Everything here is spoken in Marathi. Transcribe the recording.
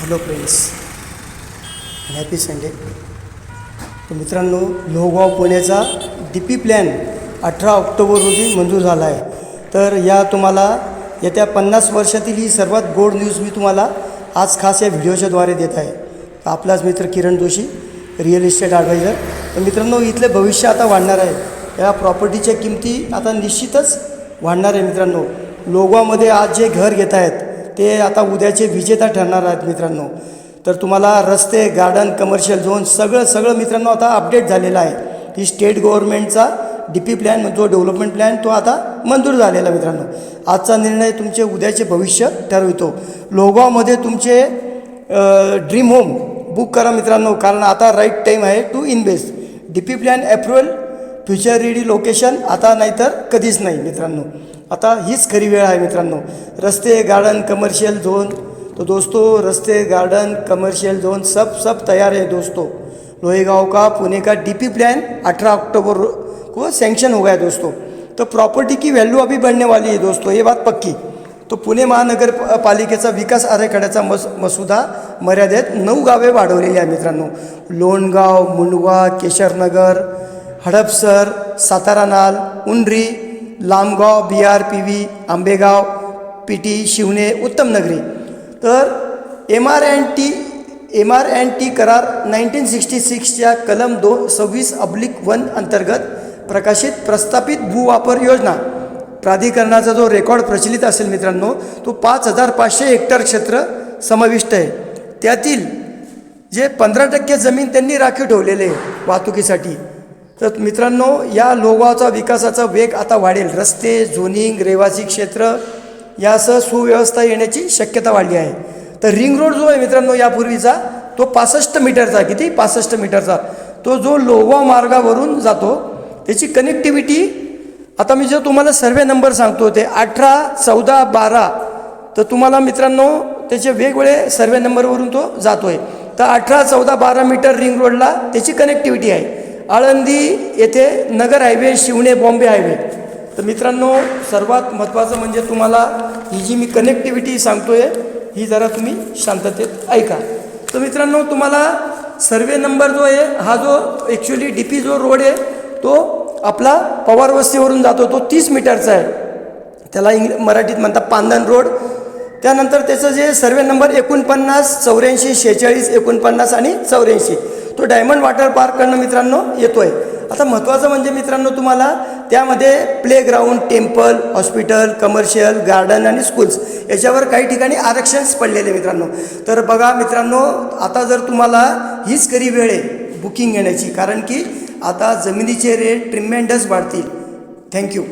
हॅलो फ्रेंड्स हॅपी संडे तर मित्रांनो लोहगाव पुण्याचा डी पी प्लॅन अठरा ऑक्टोबर रोजी मंजूर झाला आहे. तर या तुम्हाला येत्या पन्नास वर्षातील ही सर्वात गोड न्यूज मी तुम्हाला आज खास या व्हिडिओच्याद्वारे देत आहे. आपलाच मित्र Kiran Joshi real estate adviser तर मित्रांनो इथले भविष्य आता वाढणार आहे. या प्रॉपर्टीच्या किमती आता निश्चितच वाढणार आहे मित्रांनो. लोगामध्ये आज जे घर घेत आहेत ते आता उद्याचे विजेता ठरणार आहेत मित्रांनो. तर तुम्हाला रस्ते गार्डन कमर्शियल झोन सगळं सगळं मित्रांनो आता अपडेट झालेलं आहे. ही स्टेट गव्हर्नमेंटचा डी पी प्लॅन जो डेव्हलपमेंट प्लॅन तो आता मंजूर झालेला मित्रांनो. आजचा निर्णय तुमचे उद्याचे भविष्य ठरवितो. लोहगावमध्ये तुमचे ड्रीम होम बुक करा मित्रांनो कारण आता राईट टाईम आहे to invest D P plan approval future ready location आता नाहीतर कधीच नाही मित्रांनो. आता हीच खरी वेळ आहे मित्रांनो. रस्ते गार्डन कमर्शियल झोन तो दोस्तो रस्ते गार्डन कमर्शियल जोन सब सब तैयार है दोस्तों. लोहेगांव का पुणे का डीपी प्लान 18 अक्टूबर को सैंक्शन हो गया दोस्तों. तो प्रॉपर्टी की वैल्यू अभी बढ़ने वाली है दोस्तों ये बात पक्की. तो पुणे महानगर पालिकेचा विकास आराखड्याचा मस मसुदा मर्यादेत नऊ गावे वाढवलेली आहे मित्रांनो. लोणगाव मुंडवा केशरनगर हडपसर सातारा नाल Undri Lambgaon B R P V Ambegaon P T Shivane उत्तमनगरी तर M R and T M R and T करार नाईन्टीन सिक्स्टी सिक्सच्या कलम दोन सव्वीस अब्लिक वन अंतर्गत प्रकाशित प्रस्थापित भूवापर योजना। प्राधिकरणाचा जो रेकॉर्ड प्रचलित असेल मित्रांनो तो पाच हजार पाचशे हेक्टर क्षेत्र समाविष्ट आहे। त्यातील जे पंधरा टक्के जमीन त्यांनी राखीव ठेवलेले आहे वाहतुकीसाठी। तर मित्रांनो या लोगावचा विकासाचा वेग आता वाढेल. रस्ते झोनिंग रहिवासी क्षेत्र यासह सुव्यवस्था येण्याची शक्यता वाढली आहे. तर रिंग रोड जो आहे मित्रांनो यापूर्वीचा तो पासष्ट मीटरचा किती? पासष्ट मीटरचा. तो जो लोगाव मार्गावरून जातो त्याची कनेक्टिव्हिटी आता मी जो तुम्हाला सर्वे नंबर सांगतो ते अठरा चौदा बारा तर तुम्हाला मित्रांनो त्याचे वेगवेगळे सर्वे नंबरवरून तो जातो आहे तर अठरा चौदा बारा मीटर रिंग रोडला त्याची कनेक्टिव्हिटी आहे. आळंदी येथे नगर हायवे शिवणे बॉम्बे हायवे. तर मित्रांनो सर्वात महत्त्वाचं म्हणजे तुम्हाला ही जी मी कनेक्टिव्हिटी सांगतोय ही जरा तुम्ही शांततेत ऐका. तर मित्रांनो तुम्हाला सर्वे नंबर जो आहे हा जो ॲक्च्युली डी पी जो रोड आहे तो आपला पवार वस्तीवरून जातो तो तीस मीटरचा आहे. त्याला इंग मराठीत म्हणतात पांदन रोड. त्यानंतर त्याचं जे सर्वे नंबर एकोणपन्नास चौऱ्याऐंशी शेहेचाळीस एकोणपन्नास आणि चौऱ्याऐंशी. तो डायमंड वॉटर पार्ककडनं मित्रांनो येतो आहे आता महत्त्वाचं म्हणजे मित्रांनो तुम्हाला त्यामध्ये playground temple hospital commercial garden आणि स्कूल्स याच्यावर काही ठिकाणी आरक्षणच पडलेले मित्रांनो. तर बघा मित्रांनो आता जर तुम्हाला हीच करी वेळ आहे बुकिंग घेण्याची कारण की आता जमिनीचे रेट ट्रिमेंडस वाढतील. थँक्यू